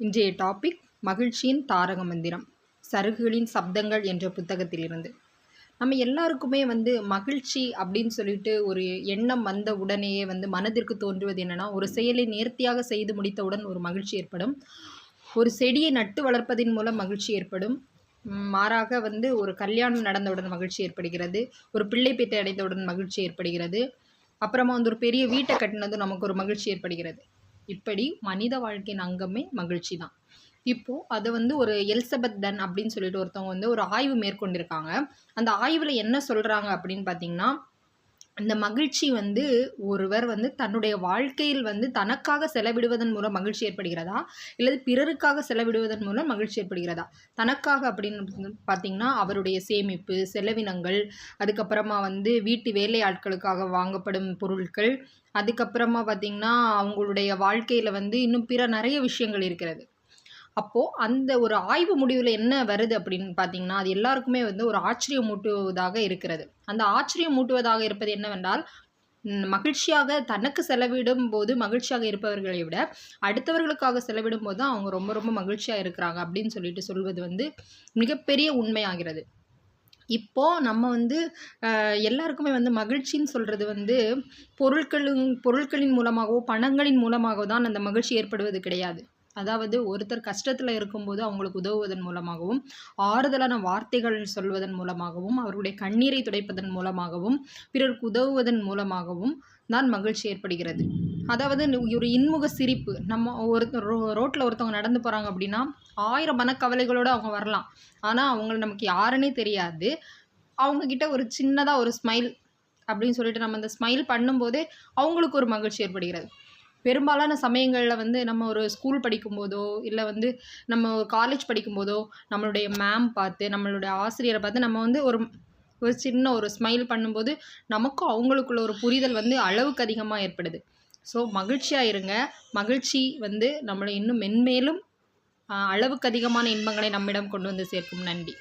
இன்றைய டாபிக் மகிழ்ச்சியின் தாரக மந்திரம். சருகுகளின் சப்தங்கள் என்ற புத்தகத்திலிருந்து. நம்ம எல்லாருக்குமே வந்து மகிழ்ச்சி அப்படின்னு சொல்லிட்டு ஒரு எண்ணம் வந்த உடனேயே வந்து மனதிற்கு தோன்றுவது என்னென்னா ஒரு செயலை நேர்த்தியாக செய்து முடித்தவுடன் ஒரு மகிழ்ச்சி ஏற்படும். ஒரு செடியை நட்டு வளர்ப்பதின் மூலம் மகிழ்ச்சி ஏற்படும். மாறாக வந்து ஒரு கல்யாணம் நடந்தவுடன் மகிழ்ச்சி ஏற்படுகிறது. ஒரு பிள்ளை பேட்டை அடைந்தவுடன் மகிழ்ச்சி ஏற்படுகிறது. அப்புறமா வந்து ஒரு பெரிய வீட்டை கட்டினதும் நமக்கு ஒரு மகிழ்ச்சி ஏற்படுகிறது. இப்படி மனித வாழ்க்கையின் அங்கமே மகிழ்ச்சி தான் இப்போது அது வந்து ஒரு எல்சபெத் டன் அப்படின்னு சொல்லிட்டு ஒருத்தவங்க வந்து ஒரு ஆய்வு மேற்கொண்டிருக்காங்க. அந்த ஆய்வில் என்ன சொல்கிறாங்க அப்படின்னு பார்த்தீங்கன்னா இந்த மகிழ்ச்சி வந்து ஒருவர் வந்து தன்னுடைய வாழ்க்கையில் வந்து தனக்காக செலவிடுவதன் மூலம் மகிழ்ச்சி ஏற்படுகிறதா? இல்லது பிறருக்காக செலவிடுவதன் மூலம் மகிழ்ச்சி ஏற்படுகிறதா? தனக்காக அப்படின்னு பார்த்தீங்கன்னா அவருடைய சேமிப்பு செலவினங்கள் அதுக்கப்புறமா வந்து வீட்டு வேலை ஆட்களுக்காக வாங்கப்படும் பொருட்கள் அதுக்கப்புறமா பார்த்திங்கன்னா அவங்களுடைய வாழ்க்கையில் வந்து இன்னும் பிற நிறைய விஷயங்கள் இருக்கிறது. அப்போது அந்த ஒரு ஆய்வு முடிவில் என்ன வருது அப்படின்னு பார்த்தீங்கன்னா அது எல்லாருக்குமே வந்து ஒரு ஆச்சரியம் மூட்டுவதாக இருக்கிறது. அந்த ஆச்சரியம் மூட்டுவதாக இருப்பது என்னவென்றால் மகிழ்ச்சியாக தனக்கு செலவிடும் போது மகிழ்ச்சியாக இருப்பவர்களை விட அடுத்தவர்களுக்காக செலவிடும் போது தான் அவங்க ரொம்ப ரொம்ப மகிழ்ச்சியாக இருக்கிறாங்க அப்படின்னு சொல்லிட்டு சொல்வது வந்து மிகப்பெரிய உண்மையாகிறது. இப்போது நம்ம வந்து எல்லாருக்குமே வந்து மகிழ்ச்சின்னு சொல்கிறது வந்து பொருட்களும் பொருட்களின் மூலமாகவோ பணங்களின் மூலமாகவோ தான் அந்த மகிழ்ச்சி ஏற்படுவது கிடையாது. அதாவது ஒருத்தர் கஷ்டத்தில் இருக்கும்போது அவங்களுக்கு உதவுவதன் மூலமாகவும் ஆறுதலான வார்த்தைகள் சொல்வதன் மூலமாகவும் அவர்களுடைய கண்ணீரை துடைப்பதன் மூலமாகவும் பிறருக்கு உதவுவதன் மூலமாகவும் தான் மகிழ்ச்சி ஏற்படுகிறது. அதாவது ஒரு இன்முக சிரிப்பு. நம்ம ஒருத்தர் ரோ ரோட்டில் ஒருத்தவங்க நடந்து போகிறாங்க அப்படின்னா ஆயிரம் மனக்கவலைகளோடு அவங்க வரலாம். ஆனால் அவங்கள நமக்கு யாருன்னே தெரியாது. அவங்கக்கிட்ட ஒரு சின்னதாக ஒரு ஸ்மைல் அப்படின்னு சொல்லிட்டு நம்ம அந்த ஸ்மைல் பண்ணும்போதே அவங்களுக்கு ஒரு மகிழ்ச்சி ஏற்படுகிறது. பெரும்பாலான சமயங்களில் வந்து நம்ம ஒரு ஸ்கூல் படிக்கும்போதோ இல்லை வந்து நம்ம ஒரு காலேஜ் படிக்கும்போதோ நம்மளுடைய மேம் பார்த்து நம்மளுடைய ஆசிரியரை பார்த்து நம்ம வந்து ஒரு ஒரு சின்ன ஒரு ஸ்மைல் பண்ணும்போது நமக்கும் அவங்களுக்குள்ள ஒரு புரிதல் வந்து அளவுக்கு அதிகமாக ஏற்படுது. ஸோ மகிழ்ச்சியாக இருங்க. மகிழ்ச்சி வந்து நம்மளை இன்னும் மென்மேலும் அளவுக்கு அதிகமான இன்பங்களை நம்மிடம் கொண்டு வந்து சேர்க்கும். நன்றி.